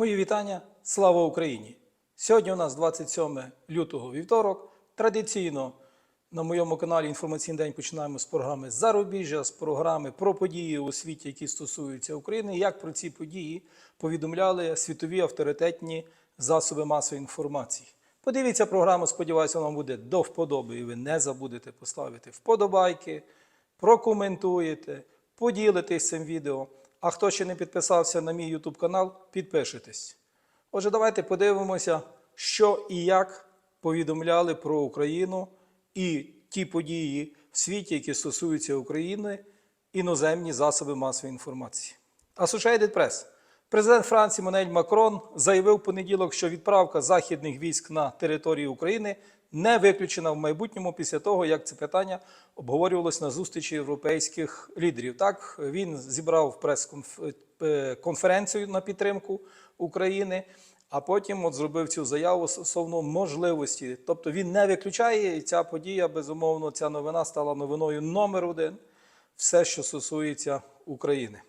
Мої вітання. Слава Україні! Сьогодні у нас 27 лютого вівторок. Традиційно на моєму каналі Інформаційний день починаємо з програми Зарубіжжя, з програми про події у світі, які стосуються України. Як про ці події повідомляли світові авторитетні засоби масової інформації. Подивіться програму, сподіваюся, вам буде до вподоби, і ви не забудете поставити вподобайки, прокоментуєте, поділитесь цим відео. А хто ще не підписався на мій YouTube канал, підпишитесь. Отже, давайте подивимося, що і як повідомляли про Україну і ті події в світі, які стосуються України, іноземні засоби масової інформації. Associated Press. Президент Франції Манель Макрон заявив понеділок, що відправка західних військ на територію України не виключена в майбутньому після того, як це питання обговорювалось на зустрічі європейських лідерів. Так він зібрав прес-конференцію на підтримку України, а потім от зробив цю заяву стосовно можливості. Тобто він не виключає, і ця подія, безумовно, ця новина стала новиною номер один. Все, що стосується України.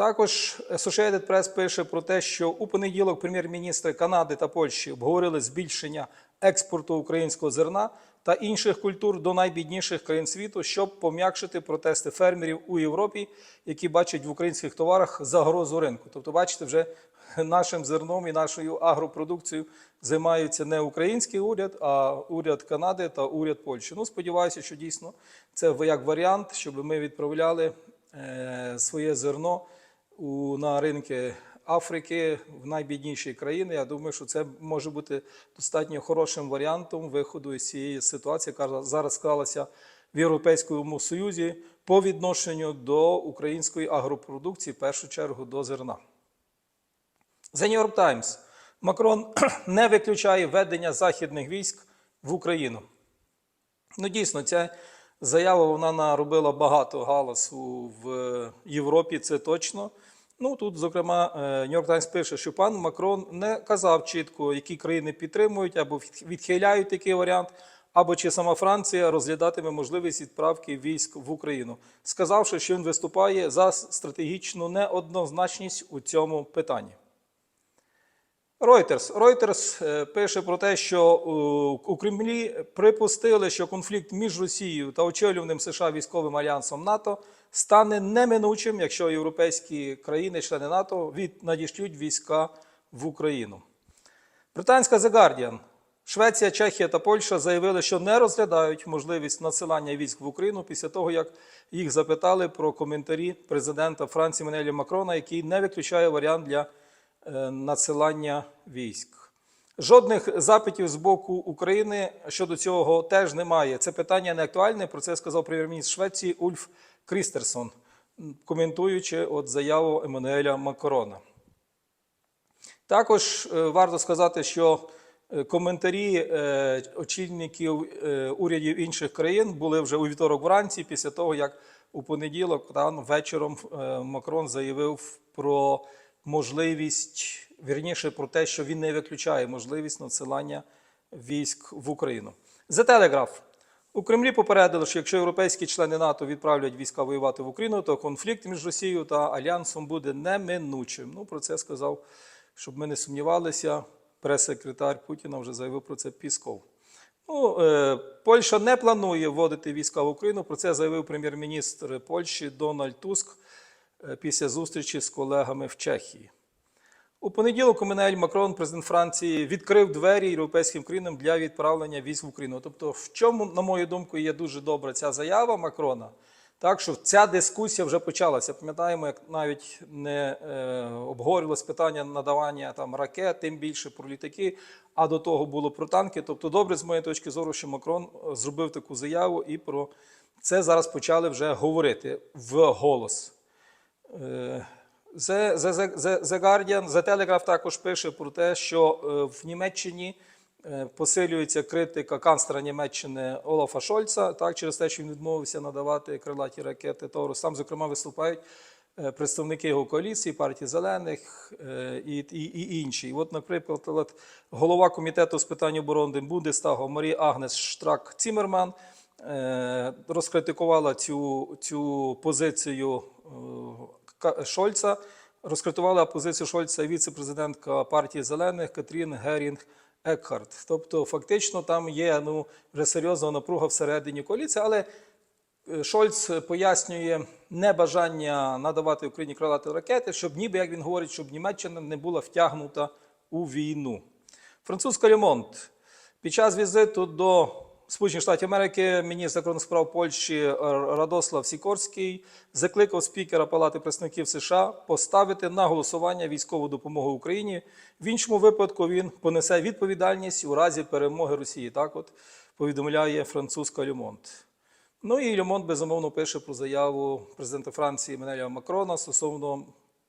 Також Associated Press пише про те, що у понеділок прем'єр-міністри Канади та Польщі обговорили збільшення експорту українського зерна та інших культур до найбідніших країн світу, щоб пом'якшити протести фермерів у Європі, які бачать в українських товарах загрозу ринку. Тобто, бачите, вже нашим зерном і нашою агропродукцією займаються не український уряд, а уряд Канади та уряд Польщі. Ну, сподіваюся, що дійсно це як варіант, щоб ми відправляли е, своє зерно у, на ринки Африки в найбідніші країни. Я думаю, що це може бути достатньо хорошим варіантом виходу із цієї ситуації, яка зараз склалася в Європейському Союзі по відношенню до української агропродукції, в першу чергу до зерна. The New York Times. Макрон не виключає введення західних військ в Україну. Ну, дійсно, ця заява вона наробила багато галасу в Європі, це точно. Ну тут, зокрема, Нью-Йорк Таймс пише, що пан Макрон не казав чітко, які країни підтримують або відхиляють такий варіант, або чи сама Франція розглядатиме можливість відправки військ в Україну, сказавши, що він виступає за стратегічну неоднозначність у цьому питанні. Reuters. Reuters е, пише про те, що у Кремлі припустили, що конфлікт між Росією та очолюваним США військовим альянсом НАТО стане неминучим, якщо європейські країни, члени НАТО, надішлють війська в Україну. Британська The Guardian. Швеція, Чехія та Польща заявили, що не розглядають можливість надсилання військ в Україну після того, як їх запитали про коментарі президента Франції Менелі Макрона, який не виключає варіант для надсилання військ. Жодних запитів з боку України щодо цього теж немає. Це питання не актуальне. Про це сказав прем'єр-міністр Швеції Ульф Крістерсон, коментуючи от заяву Еммануеля Макрона. Також варто сказати, що коментарі очільників урядів інших країн були вже у вівторок вранці, після того, як у понеділок там, вечором Макрон заявив про можливість, вірніше про те, що він не виключає можливість надсилання військ в Україну. The Telegraph. У Кремлі попередили, що якщо європейські члени НАТО відправлять війська воювати в Україну, то конфлікт між Росією та Альянсом буде неминучим. Ну, про це сказав, щоб ми не сумнівалися. Прес-секретар Путіна вже заявив про це Пісков. Ну, е, Польща не планує вводити війська в Україну. Про це заявив прем'єр-міністр Польщі Дональд Туск після зустрічі з колегами в Чехії. У понеділок Еммануель Макрон, президент Франції, відкрив двері європейським країнам для відправлення військ в Україну. Тобто, в чому, на мою думку, є дуже добра ця заява Макрона, так що ця дискусія вже почалася. Пам'ятаємо, як навіть не е, обговорювалось питання надавання там ракет, тим більше про літаки, а до того було про танки. Тобто, добре, з моєї точки зору, що Макрон зробив таку заяву, і про це зараз почали вже говорити в голос. The, The, The, The Guardian, The Telegraph також пише про те, що в Німеччині посилюється критика канцлера Німеччини Олафа Шольца, так, через те, що він відмовився надавати крилаті ракети Торус. Там, зокрема, виступають представники його коаліції, партії зелених і, і, і інші. І от, наприклад, голова комітету з питань оборони Бундестагу Марія Агнес Штрак Цімерман розкритикувала цю, цю позицію Шольца розкритувала позицію Шольца віце-президентка партії Зелених Катрін Герінг Екхарт. Тобто, фактично, там є ну, вже серйозна напруга всередині коаліції, але е, Шольц пояснює небажання надавати Україні крилаті ракети, щоб ніби, як він говорить, щоб Німеччина не була втягнута у війну. Французька Лемонт. Під час візиту до Сполучених Штатів Америки міністр закордонних справ Польщі Радослав Сікорський закликав спікера Палати представників США поставити на голосування військову допомогу Україні. В іншому випадку він понесе відповідальність у разі перемоги Росії. Так, от повідомляє французька Лемонт. Ну і Лемонт безумовно пише про заяву президента Франції Менеля Макрона стосовно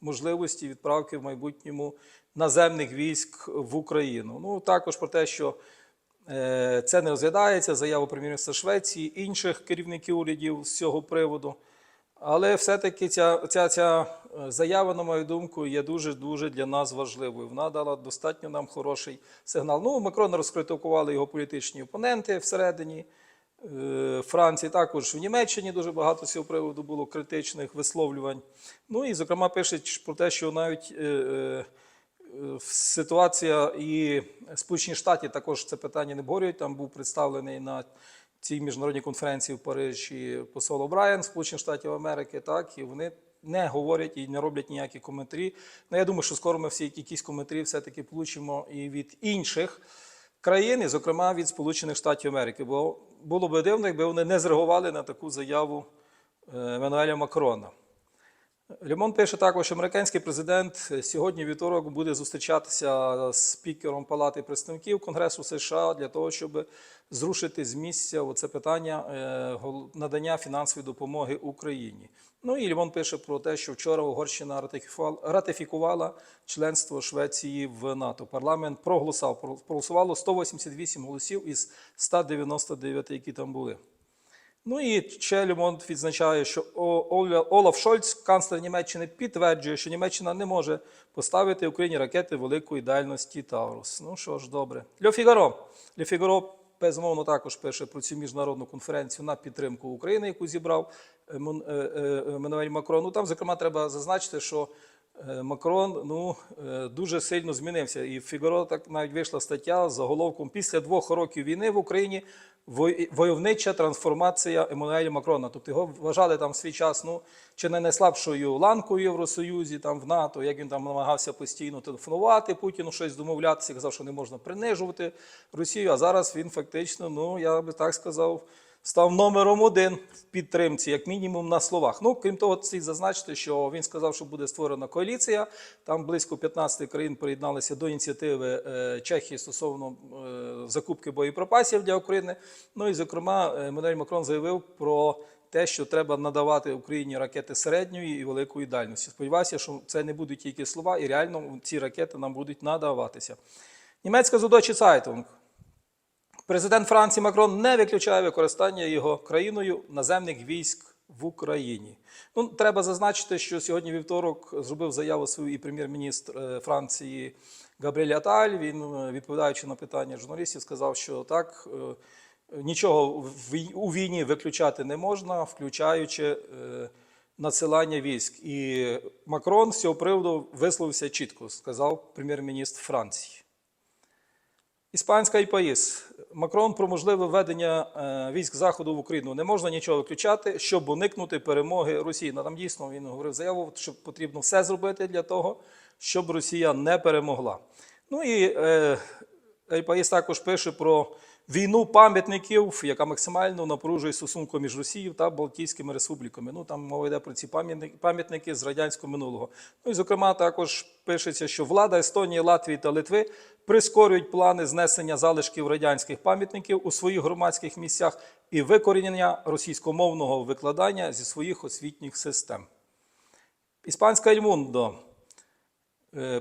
можливості відправки в майбутньому наземних військ в Україну. Ну також про те, що це не розглядається, заяву прем'єр-міністра Швеції, інших керівників урядів з цього приводу. Але все-таки ця, ця, ця е, заява, на мою думку, є дуже дуже для нас важливою. Вона дала достатньо нам хороший сигнал. Ну, Макрона розкритикували його політичні опоненти всередині. Е, Франції також в Німеччині дуже багато з цього приводу було критичних висловлювань. Ну і, зокрема, пишуть про те, що навіть е, е, е, ситуація і Сполучені Штати також це питання не обговорюють. Там був представлений на цій міжнародній конференції в Парижі посол О'Брайен Сполучених Штатів Америки, так і вони не говорять і не роблять ніякі коментарі. Ну, я думаю, що скоро ми всі якісь коментарі все-таки получимо і від інших країн, і, зокрема від Сполучених Штатів Америки. Бо було б дивно, якби вони не зреагували на таку заяву е, Еммануеля Макрона. Лемон пише також, що американський президент сьогодні вівторок буде зустрічатися з спікером Палати представників Конгресу США для того, щоб зрушити з місця оце питання е, надання фінансової допомоги Україні. Ну і Лімон пише про те, що вчора Угорщина ратифікувала членство Швеції в НАТО. Парламент проголосував, проголосувало 188 голосів із 199, які там були. Ну і ще Лемонт відзначає, що Олаф Шольц, канцлер Німеччини, підтверджує, що Німеччина не може поставити Україні ракети великої дальності Таурус. Ну що ж, добре. Льо Фігаро. Льо Фігаро, безумовно, також пише про цю міжнародну конференцію на підтримку України, яку зібрав Емон- е, е, Еммануель Макрон. Ну там, зокрема, треба зазначити, що е, Макрон ну, е, дуже сильно змінився. І в Фігаро так навіть вийшла стаття з заголовком після двох років війни в Україні войовнича трансформація Еммануеля Макрона. Тобто його вважали там в свій час ну, чи не найслабшою ланкою в Євросоюзі, там в НАТО, як він там намагався постійно телефонувати Путіну, щось домовлятися, казав, що не можна принижувати Росію. А зараз він фактично, ну я би так сказав, став номером один в підтримці, як мінімум на словах. Ну, крім того, слід зазначити, що він сказав, що буде створена коаліція. Там близько 15 країн приєдналися до ініціативи е, Чехії стосовно е, закупки боєприпасів для України. Ну і зокрема, е, Еммануель Макрон заявив про те, що треба надавати Україні ракети середньої і великої дальності. Сподіваюся, що це не будуть тільки слова, і реально ці ракети нам будуть надаватися. Німецька Цайтунг. Президент Франції Макрон не виключає використання його країною наземних військ в Україні. Ну, треба зазначити, що сьогодні вівторок зробив заяву свою і прем'єр-міністр е, Франції Габріель Аталь. Він, е, відповідаючи на питання журналістів, сказав, що так. е, Нічого у війні виключати не можна, включаючи е, надсилання військ. І Макрон з цього приводу висловився чітко, сказав прем'єр-міністр Франції. Іспанська і паїс. Макрон про можливе введення е, військ заходу в Україну не можна нічого виключати, щоб уникнути перемоги Росії. Ну, там дійсно він говорив заяву, що потрібно все зробити для того, щоб Росія не перемогла. Ну і е, Ельпаїс також пише про війну пам'ятників, яка максимально напружує стосунку між Росією та Балтійськими республіками. Ну там мова йде про ці пам'ятники, з радянського минулого. Ну і зокрема, також пишеться, що влада Естонії, Латвії та Литви прискорюють плани знесення залишків радянських пам'ятників у своїх громадських місцях і викорінення російськомовного викладання зі своїх освітніх систем. Іспанська Ельмундо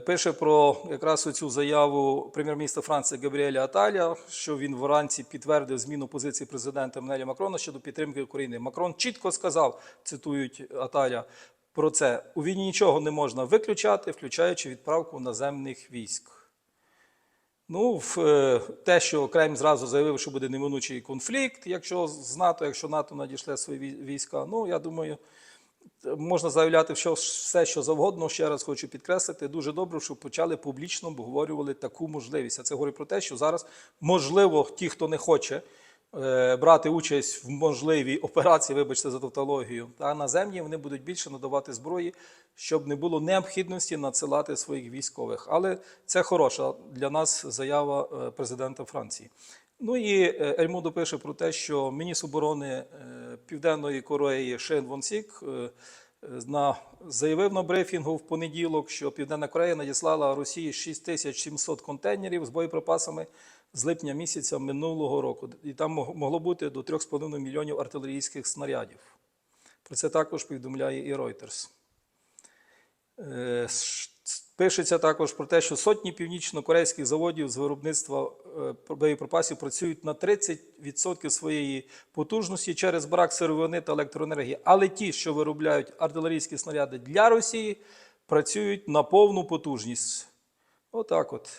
пише про якраз цю заяву прем'єр-міністра Франції Габріеля Аталя, що він вранці підтвердив зміну позиції президента Менеля Макрона щодо підтримки України. Макрон чітко сказав, цитують Аталя, про це: у війні нічого не можна виключати, включаючи відправку наземних військ. Ну, в, е, те, що Кремль зразу заявив, що буде неминучий конфлікт, якщо з НАТО, якщо НАТО надішле свої війська. Ну, я думаю, Можна заявляти що, все, що завгодно. Ще раз хочу підкреслити. Дуже добре, що почали публічно обговорювали таку можливість. А це говорить про те, що зараз можливо ті, хто не хоче е, брати участь в можливій операції, вибачте за тавтологію, та наземні вони будуть більше надавати зброї, щоб не було необхідності надсилати своїх військових. Але це хороша для нас заява е, президента Франції. Ну і е, Ельмодо пише про те, що міністр оборони Південної Кореї Шен Вон Сік е, заявив на брифінгу в понеділок, що Південна Корея надіслала Росії 6700 контейнерів з боєприпасами з липня місяця минулого року. І там могло бути до 3,5 мільйонів артилерійських снарядів. Про це також повідомляє і Reuters. Пишеться також про те, що сотні північно-корейських заводів з виробництва е, боєприпасів працюють на 30% своєї потужності через брак сировини та електроенергії. Але ті, що виробляють артилерійські снаряди для Росії, працюють на повну потужність. Отак от.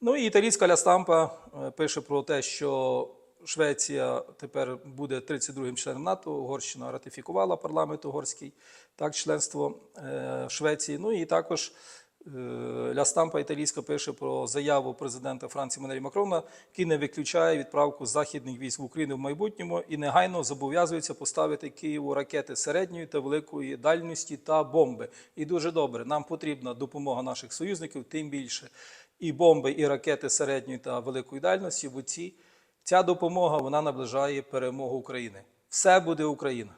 Ну і італійська Лястампа е, пише про те, що Швеція тепер буде 32-м членом НАТО. Угорщина ратифікувала парламент угорський так, членство е, Швеції. Ну і також е, Лястампа італійська пише про заяву президента Франції Манелі Макрона, який не виключає відправку західних військ в Україну в майбутньому і негайно зобов'язується поставити Києву ракети середньої та великої дальності та бомби. І дуже добре, нам потрібна допомога наших союзників, тим більше і бомби, і ракети середньої та великої дальності. Бо ці, ця допомога вона наближає перемогу України. Все буде Україна.